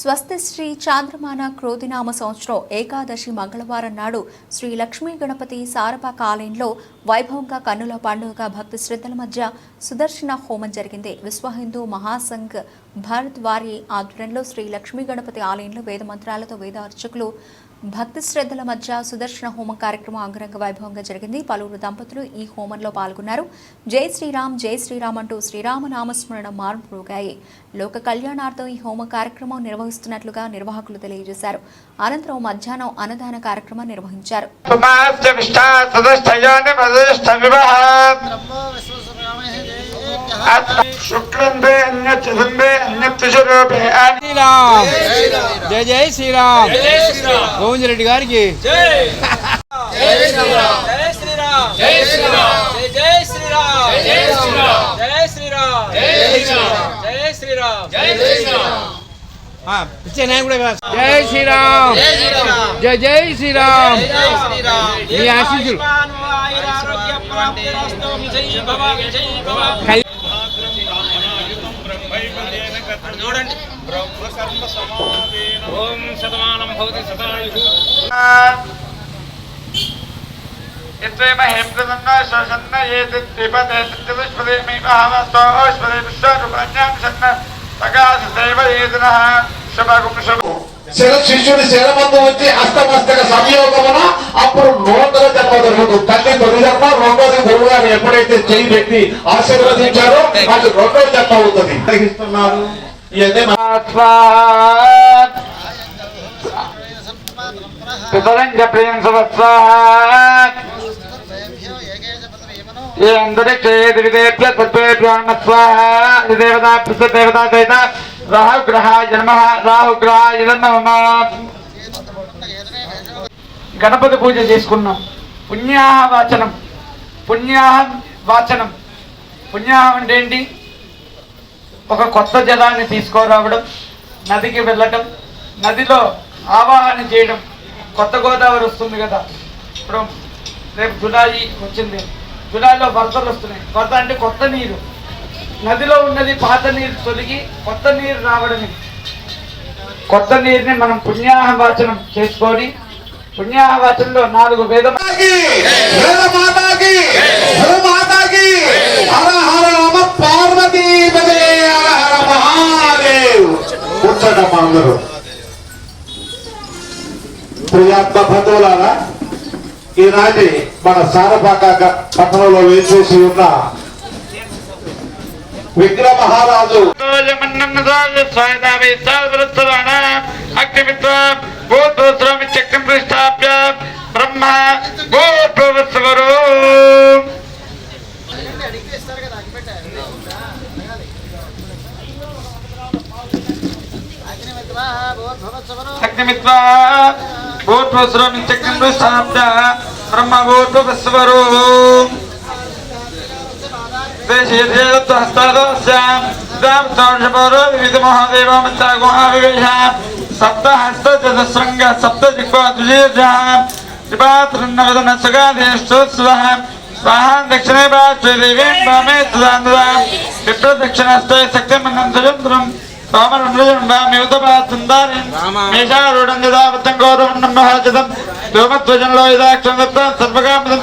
స్వస్తి శ్రీ చాంద్రమాన క్రోధినామ సంవత్సరం ఏకాదశి మంగళవారం నాడు శ్రీ లక్ష్మీ గణపతి సారపాక ఆలయంలో వైభవంగా కన్నుల పండుగగా భక్తి శ్రద్ధల మధ్య సుదర్శన హోమం జరిగింది. విశ్వ హిందూ మహాసంఘ్ భారత్ వారి ఆధ్వర్యంలో శ్రీ లక్ష్మీ గణపతి ఆలయంలో వేద మంత్రాలతో వేద అర్చకులు భక్తి శ్రద్ధల మధ్య సుదర్శన హోమం కార్యక్రమం అంగరంగ వైభవంగా జరిగింది. పలువురు దంపతులు ఈ హోమంలో పాల్గొన్నారు. జై శ్రీరామ్ జై శ్రీరామ్ అంటూ శ్రీరామ నామస్మరణ మార్పుగాయి లోక కళ్యాణార్థం ఈ హోమ కార్యక్రమం నిర్వహిస్తున్నట్లుగా నిర్వాహకులు తెలియజేశారు. అనంతరం మధ్యాహ్నం అన్నదాన కార్యక్రమం నిర్వహించారు. పుమాస్య విష్ఠా సదస్థయోని ప్రదిష్ట వివహ బ్రహ్మో విశ్వసరామే దేవేభ్యః శుక్లంబే అన్యత్యుంబే అన్యత్యుషరూపే శ్రీరామ్ జై జై శ్రీరామ్ గోవింద్ రెడ్డి గారికి జై శ్రీరామ్ జై శ్రీరామ్ జై శ్రీరామ్ జై జై శ్రీరామ్ జై శ్రీరామ్ జై శ్రీరామ్ జై శ్రీరామ్ జై శ్రీరామ్ జై శ్రీరామ్ ఆ, పిచ్చే నాయన కూడా కాదు. జై శ్రీరామ్ జై జై శ్రీరామ్ జై శ్రీరామ్ మీ ఆశీస్సులు ఆయురారోగ్య ప్రాప్తిరస్తు జై భవ జై భవ కల్- చూడండి. ఓం శతమానం భవతి శతాయు శిష్యుడి శిరమందు వచ్చి అష్టమస్తక సంయోగమున అప్పుడు నూతన జన్మ జరుగుతుంది తల్లి తొలి జన్మ రెండోది గారు ఎప్పుడైతే చేయి పెట్టి ఆశీర్వదించారో అది రెండో జన్మ అవుతుంది. గ్రహిస్తున్నారు అంతరిక్షే దివిదేభ్య స్వాహ దేవతా దేవతా గణపతి పూజ చేసుకున్నాం. పుణ్యాహ వాచనం పుణ్యాహం వాచనం. పుణ్యాహం అంటే ఏంటి? ఒక కొత్త జలాన్ని తీసుకురావడం నదికి వెళ్ళటం నదిలో ఆవాహన చేయడం. కొత్త గోదావరి వస్తుంది కదా. ఇప్పుడు రేపు జులాయి వచ్చింది. జులైలో వరదలు వస్తున్నాయి. వరద అంటే కొత్త నీరు. నదిలో ఉన్నది పాత నీరు తొలగి కొత్త నీరు రావడమే. కొత్త నీరుని మనం పుణ్యాహవాచనం చేసుకొని పుణ్యాహవాచనంలో నాలుగు వేద మాతాకి. హర మాతాకి. హర హర నమ పార్వతీ పదే హర హర మహాదేవ్. అందరూ. ప్రియాత్మ బంధువులారా ఈనాటి మన సారపాక పట్టణంలో వేసేసి ఉన్న విగ్రహ చక్రం అగ్నిమిత్రామిత్యక్రం బ్రహ్మ గోత్రవత్సవరో అగ్నిమిత్వా భవత్సవరో అగ్నిమిత్వా గోత్రవత్సరమిత్యక్రం బ్రహ్మ గోత్రవత్సవరో సప్త సప్త దిక్వ త్రిపాత్రన్నవదన సుగాధేష్టోత్సవ స్వాహ దక్షిణే దేవీం వామే సుధాంధ్ర విప్ర దక్షిణస్తే శక్తిమన్నం సోమరంధ్రం వామియుతపాత్సుందారి మేషారూఢం యథావృత్తం గౌరవం మహాజతం ధూమధ్వజంలో యథాక్షం దత్తం సర్వకామదం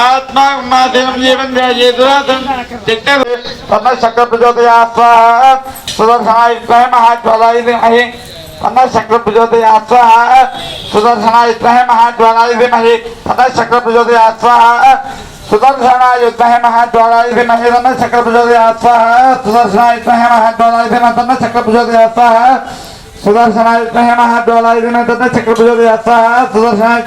ఆత్మా ఉమాధీనం జీవన్ ధ్యాయేదురాతం ధీమహి తన్న శక్ర ప్రచోదయా స్వాహ సుదర్శనాయ మహాజ్వాలాయ శక్ర ప్రచోదయా స్వాహ సుదర్శనాయ స్వహ మహాజ్వాలాయ ధీమహి తన్న శక్ర ప్రచోదయా స్వాహ సుదర్శనాయ స్వహ మహాజ్వాలాయ ధీమహి తన్న శక్ర ప్రచోదయా స్వాహ సుదర్శనాయ